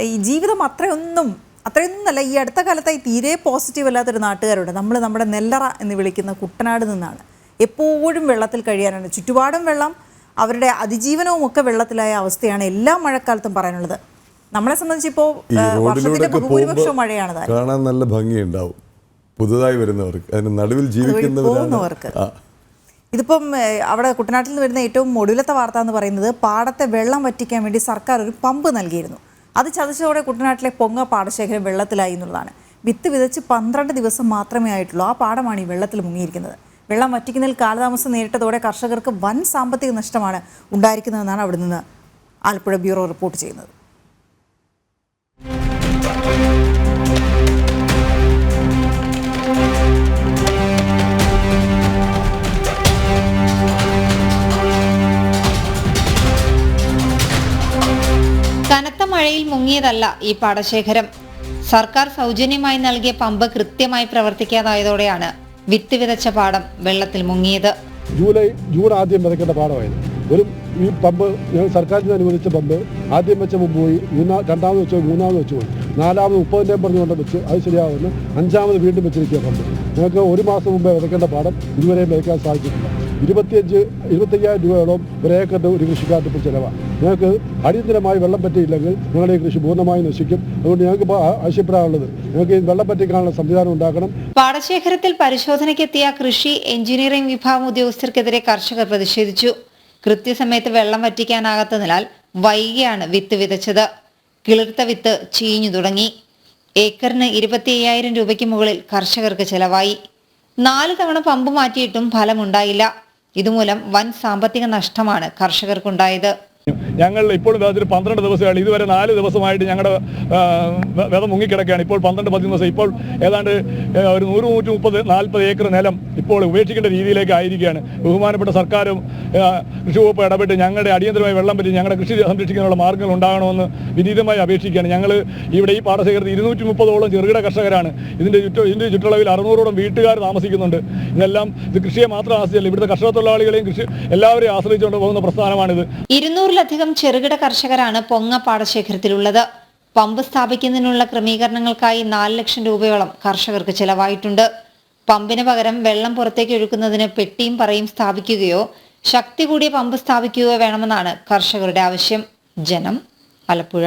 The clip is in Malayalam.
ഈ ജീവിതം അത്രയൊന്നും അത്രയൊന്നല്ല ഈ അടുത്ത കാലത്തായി തീരെ പോസിറ്റീവ് അല്ലാത്തൊരു നാട്ടുകാരുണ്ട്. നമ്മൾ നമ്മുടെ നെല്ലറ എന്ന് വിളിക്കുന്ന കുട്ടനാട് നിന്നാണ്. എപ്പോഴും വെള്ളത്തിൽ കഴിയാനാണ്. ചുറ്റുപാടും വെള്ളം അവരുടെ അതിജീവനവും ഒക്കെ വെള്ളത്തിലായ അവസ്ഥയാണ് എല്ലാ മഴക്കാലത്തും പറയാനുള്ളത്. നമ്മളെ സംബന്ധിച്ച് ഇപ്പോൾ വർഷത്തിന്റെ റോഡിലൂടെയൊക്കെ മഴയാണ്. കാണാൻ നല്ല ഭംഗിയുണ്ടാവും. പുതുതായി വരുന്നവർക്ക് അതിന് നടുവിൽ ജീവിക്കുന്നവർക്ക്. ഇതിപ്പം അവിടെ കുട്ടനാട്ടിൽ നിന്ന് വരുന്ന ഏറ്റവും ഒടുവിലത്തെ വാർത്ത എന്ന് പറയുന്നത് പാടത്തെ വെള്ളം വറ്റിക്കാൻ വേണ്ടി സർക്കാർ ഒരു പമ്പ് നൽകിയിരുന്നു. അത് ചതച്ചതോടെ കുട്ടനാട്ടിലെ പൊങ്ങ പാടശേഖരം വെള്ളത്തിലായി എന്നുള്ളതാണ്. വിത്ത് വിതച്ച് പന്ത്രണ്ട് ദിവസം മാത്രമേ ആയിട്ടുള്ളൂ ആ പാടമാണ് ഈ വെള്ളത്തിൽ മുങ്ങിയിരിക്കുന്നത്. വെള്ളം വറ്റിക്കുന്നതിൽ കാലതാമസം നേരിട്ടതോടെ കർഷകർക്ക് വൻ സാമ്പത്തിക നഷ്ടമാണ് ഉണ്ടായിരിക്കുന്നതെന്നാണ് അവിടെ നിന്ന് ആലപ്പുഴ ബ്യൂറോ റിപ്പോർട്ട് ചെയ്യുന്നത്. കനത്ത മഴയിൽ മുങ്ങിയതല്ല ഈ പാടശേഖരം. സർക്കാർ സൗജന്യമായി നൽകിയ പമ്പ് കൃത്യമായി പ്രവർത്തിക്കാതായതോടെയാണ് വിത്ത് വിതച്ച പാടം വെള്ളത്തിൽ മുങ്ങിയത്. ജൂലൈ ജൂൺ ആദ്യം വിതയ്ക്കേണ്ട പാടമായിരുന്നു. ഒരു ഈ പമ്പ് ഞങ്ങൾ സർക്കാരിന് അനുവദിച്ച പമ്പ് ആദ്യം വെച്ച പോയി മൂന്നാ രണ്ടാമത് വെച്ചോ മൂന്നാമത് വെച്ച് പോയി. നാലാമത് മുപ്പതിന്റെയും പറഞ്ഞുകൊണ്ട് വെച്ച് അത് ശരിയാവുന്നു അഞ്ചാമത് വീണ്ടും വെച്ചിരിക്കുക പമ്പ്. ഞങ്ങൾക്ക് ഒരു മാസം മുമ്പേ വിതയ്ക്കേണ്ട പാടം ഇതുവരെയും വിതയ്ക്കാൻ സാധിച്ചിട്ടില്ല. ഇരുപത്തിയഞ്ച് ഇരുപത്തയ്യായിരം രൂപയോളം ഒരു ഏക്കറിന്റെ ഒരു കൃഷിക്കാർക്ക് ചിലവാണ് ഞങ്ങൾക്ക് അടിയന്തരമായി വെള്ളം പറ്റിയില്ലെങ്കിൽ ഞങ്ങളുടെ കൃഷി പൂർണമായി നശിക്കും. അതുകൊണ്ട് ഞങ്ങൾക്ക് ആവശ്യപ്പെടാനുള്ളത് ഞങ്ങൾക്ക് വെള്ളം പറ്റിക്കാനുള്ള സംവിധാനം ഉണ്ടാക്കണം. പാടശേഖരത്തിൽ പരിശോധനയ്ക്കെത്തിയ കൃഷി എഞ്ചിനീയറിംഗ് വിഭാഗം ഉദ്യോഗസ്ഥർക്കെതിരെ കർഷകർ പ്രതിഷേധിച്ചു. കൃത്യസമയത്ത് വെള്ളം വറ്റിക്കാനാകാത്തതിനാൽ വൈകിയാണ് വിത്ത് വിതച്ചത്. കിളിർത്ത വിത്ത് ചീഞ്ഞു തുടങ്ങി. ഏക്കറിന് ഇരുപത്തി അയ്യായിരം രൂപയ്ക്ക് മുകളിൽ കർഷകർക്ക് ചെലവായി. നാല് തവണ പമ്പ് മാറ്റിയിട്ടും ഫലമുണ്ടായില്ല. ഇതുമൂലം വൻ സാമ്പത്തിക നഷ്ടമാണ് കർഷകർക്കുണ്ടായത്. ഞങ്ങൾ ഇപ്പോൾ വേദത്തിന് പന്ത്രണ്ട് ദിവസമാണ്. ഇതുവരെ നാല് ദിവസമായിട്ട് ഞങ്ങളുടെ വേദം മുങ്ങിക്കിടക്കുകയാണ്. ഇപ്പോൾ പന്ത്രണ്ട് പതിമൂന്ന് ദിവസം. ഇപ്പോൾ ഏതാണ്ട് ഒരു നൂറ് നൂറ്റി മുപ്പത് നാൽപ്പത് ഏക്കർ നിലം ഇപ്പോൾ ഉപേക്ഷിക്കേണ്ട രീതിയിലേക്ക് ആയിരിക്കുകയാണ്. ബഹുമാനപ്പെട്ട സർക്കാരും കൃഷി വകുപ്പ് ഇടപെട്ട് ഞങ്ങളുടെ അടിയന്തരമായി വെള്ളം പറ്റി ഞങ്ങളുടെ കൃഷി സംരക്ഷിക്കാനുള്ള മാർഗങ്ങൾ ഉണ്ടാകണമെന്ന് വിനീതമായി അപേക്ഷിക്കുകയാണ്. ഞങ്ങൾ ഇവിടെ ഈ പാടശേഖരത്തിൽ ഇരുന്നൂറ്റി മുപ്പതോളം ചെറുകിട കർഷകരാണ്. ഇതിന്റെ ചുറ്റും ഇതിന്റെ ചുറ്റളവിൽ അറുന്നൂറോളം വീട്ടുകാർ താമസിക്കുന്നുണ്ട്. ഇതെല്ലാം ഇത് കൃഷിയെ മാത്രം ആശ്രയിച്ചല്ല ഇവിടുത്തെ കർഷക തൊഴിലാളികളെയും കൃഷി എല്ലാവരെയും ആശ്രയിച്ചുകൊണ്ട് പോകുന്ന പ്രസ്ഥാനമാണിത്. ഇരുന്നൂറിലധികം ചെറുകിട കർഷകരാണ് പൊങ്ങ പാടശേഖരത്തിലുള്ളത്. പമ്പ് സ്ഥാപിക്കുന്നതിനുള്ള ക്രമീകരണങ്ങൾക്കായി നാല് ലക്ഷം രൂപയോളം കർഷകർക്ക് ചെലവായിട്ടുണ്ട്. പമ്പിന് പകരം വെള്ളം പുറത്തേക്ക് ഒഴുക്കുന്നതിന് പെട്ടിയും പറയും സ്ഥാപിക്കുകയോ ശക്തി കൂടിയ പമ്പ് സ്ഥാപിക്കുകയോ വേണമെന്നാണ് കർഷകരുടെ ആവശ്യം. ജനം ആലപ്പുഴ.